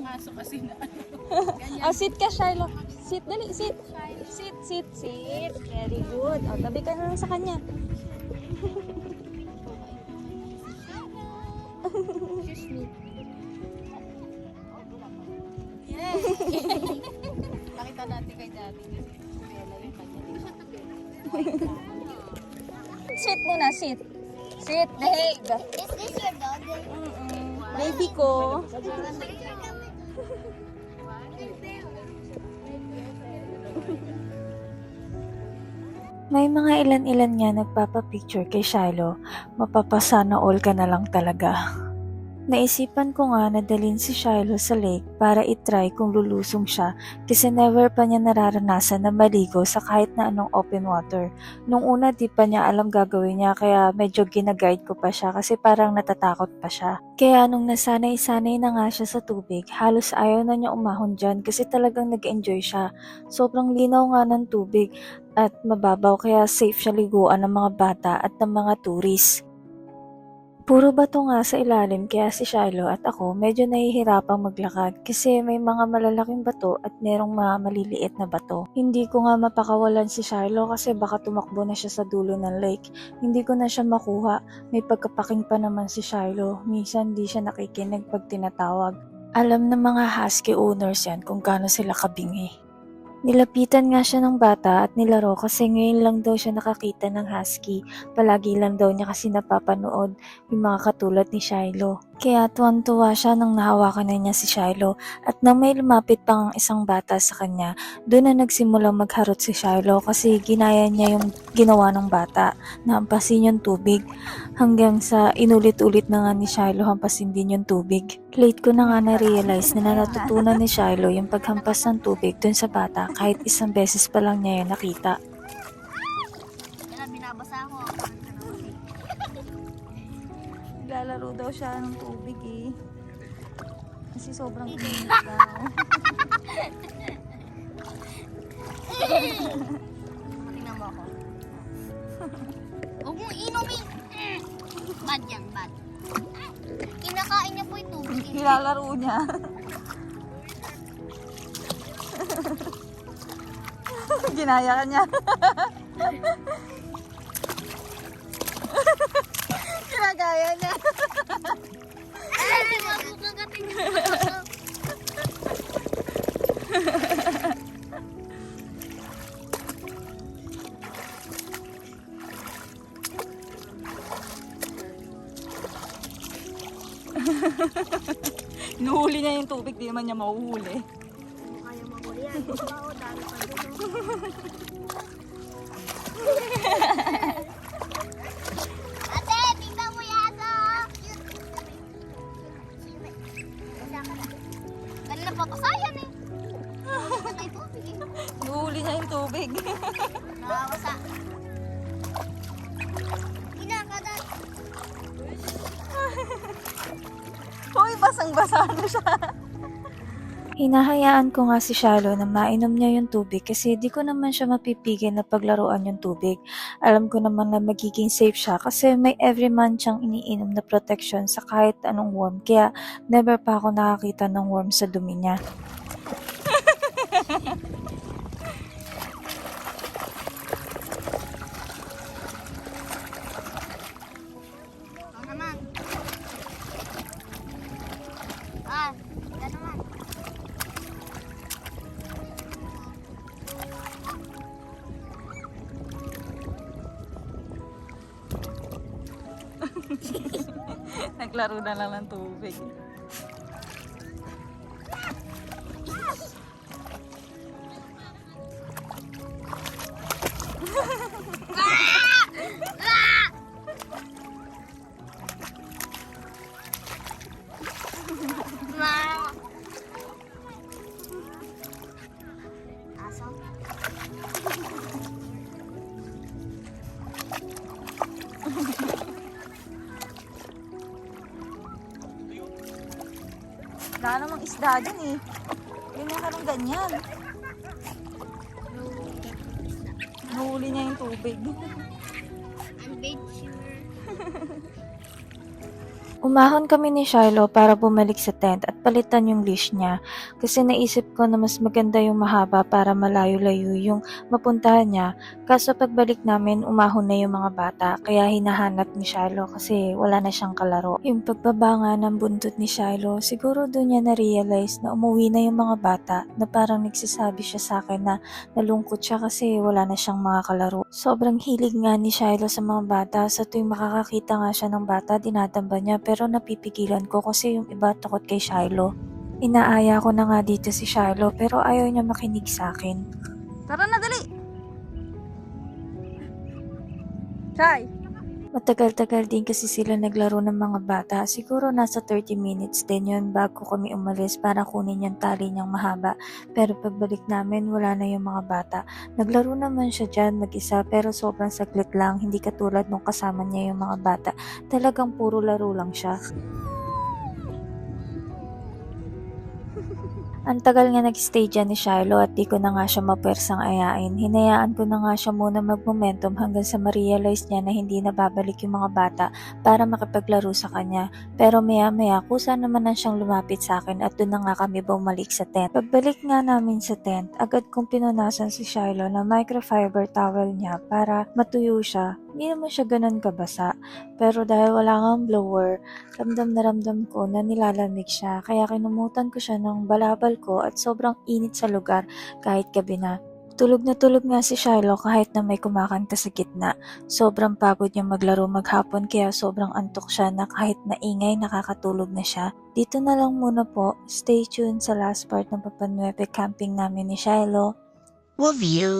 aso kasi na ano. Oh, sit ka, Shiloh. Sit, dali, sit. Sit, sit, sit. Very good. Oh, tabi ka na lang sa kanya. Excuse me. Nakita natin kay Daddy. Sit muna, sit. Sit, behave. Is this your dog? Baby ko. May mga ilan-ilan nga nagpapapicture kay Shiloh. Mapapasana all ka na lang talaga. Naisipan ko nga na dalhin si Shiloh sa lake para itry kung lulusong siya kasi never pa niya nararanasan na maligo sa kahit na anong open water. Nung una di pa niya alam gagawin niya kaya medyo ginaguide ko pa siya kasi parang natatakot pa siya. Kaya nung nasanay-sanay na nga siya sa tubig, halos ayaw na niya umahon dyan kasi talagang nag-enjoy siya. Sobrang linaw nga ng tubig at mababaw kaya safe siya liguan ng mga bata at ng mga turis. Puro bato nga sa ilalim kaya si Shiloh at ako medyo nahihirapang maglakad kasi may mga malalaking bato at merong mga maliliit na bato. Hindi ko nga mapakawalan si Shiloh kasi baka tumakbo na siya sa dulo ng lake. Hindi ko na siya makuha. May pagkapaking pa naman si Shiloh. Minsan di siya nakikinig pag tinatawag. Alam ng mga husky owners yan kung gaano sila kabingi. Nilapitan nga siya ng bata at nilaro kasi ngayon lang daw siya nakakita ng husky. Palagi lang daw niya kasi napapanood yung mga katulad ni Shiloh. Kaya tuwan-tuwa siya nang nahawakan na niya si Shiloh at nang may lumapit pang isang bata sa kanya, doon na nagsimula magharot si Shiloh kasi ginaya niya yung ginawa ng bata na hampasin yung tubig hanggang sa inulit-ulit na nga ni Shiloh hampasin din yung tubig. Late ko na nga na-realize na natutunan ni Shiloh yung paghampas ng tubig dun sa bata kahit isang beses pa lang niya yun nakita. Kaya binabasa ako. Lalaro daw siya ng tubig eh. Kasi sobrang init daw. Tingnan mo ako. Huwag mo inumin. Bad yan, bad. Kinakain niya po yung tubig. Nilalaro niya. Ginaya ka niya. Ginagaya niya. Ay, wag mo kagating mo. Nuhuli niya yung tubig, di naman niya mahuhuli. Kaya mahuli yan. Bao, dami pa dun. Ate, tingnan mo yan ah. Kanina pa ko sayan eh. Patay tubig eh. Nuhuli niya yung tubig. Nakakasa. Kinakadat. Hoy, basang-basa na siya. Hinahayaan ko nga si Shiloh na mainom niya yung tubig kasi di ko naman siya mapipigil na paglaruan yung tubig. Alam ko naman na magiging safe siya kasi may every month siyang iniinom na protection sa kahit anong worm kaya never pa ako nakakita ng worm sa dumi niya. Naglaro na lang ng tubig. Wala namang isda dyan eh. Ganyan ka ng ganyan. Nahuli niya yung tubig. I'm bait sure. Umahon kami ni Shiloh para bumalik sa tent at palitan yung leash niya. Kasi naisip ko na mas maganda yung mahaba para malayo-layo yung mapuntahan niya. Kaso pagbalik namin, umahon na yung mga bata. Kaya hinahanap ni Shiloh kasi wala na siyang kalaro. Yung pagbabanga ng buntot ni Shiloh, siguro doon niya na-realize na umuwi na yung mga bata na parang nagsasabi siya sa akin na nalungkot siya kasi wala na siyang mga kalaro. Sobrang hilig nga ni Shiloh sa mga bata. Sa tuwing makakakita nga siya ng bata, dinadamba niya pero napipigilan ko kasi yung iba takot kay Shiloh. Inaaya ko na nga dito si Shiloh pero ayaw niya makinig sa akin. Tara na, dali! Chay! Matagal-tagal din kasi sila naglaro ng mga bata. Siguro nasa 30 minutes din yun bago kami umalis para kunin yung tali niyang mahaba. Pero pagbalik namin, wala na yung mga bata. Naglaro naman siya dyan mag-isa pero sobrang saglit lang. Hindi katulad nung kasama niya yung mga bata. Talagang puro laro lang siya. Ang tagal nga nag-stay dyan ni Shiloh at di ko na nga siya mapersang ayain. Hinayaan ko na nga siya muna mag-momentum hanggang sa ma-realize niya na hindi na babalik yung mga bata para makipaglaro sa kanya. Pero maya-maya kusa naman na siyang lumapit sa akin at doon na nga kami bumalik sa tent. Pagbalik nga namin sa tent, agad kong pinunasan si Shiloh na microfiber towel niya para matuyo siya. Hindi naman siya ganun kabasa. Pero dahil wala kang blower, ramdam na ramdam ko na nilalamig siya. Kaya kinumutan ko siya ng balabal ko at sobrang init sa lugar kahit gabi na. Tulog na tulog nga si Shiloh kahit na may kumakanta sa gitna. Sobrang pagod niya maglaro maghapon kaya sobrang antok siya na kahit maingay nakakatulog na siya. Dito na lang muna po. Stay tuned sa last part ng Papanuepe camping namin ni Shiloh. Love you.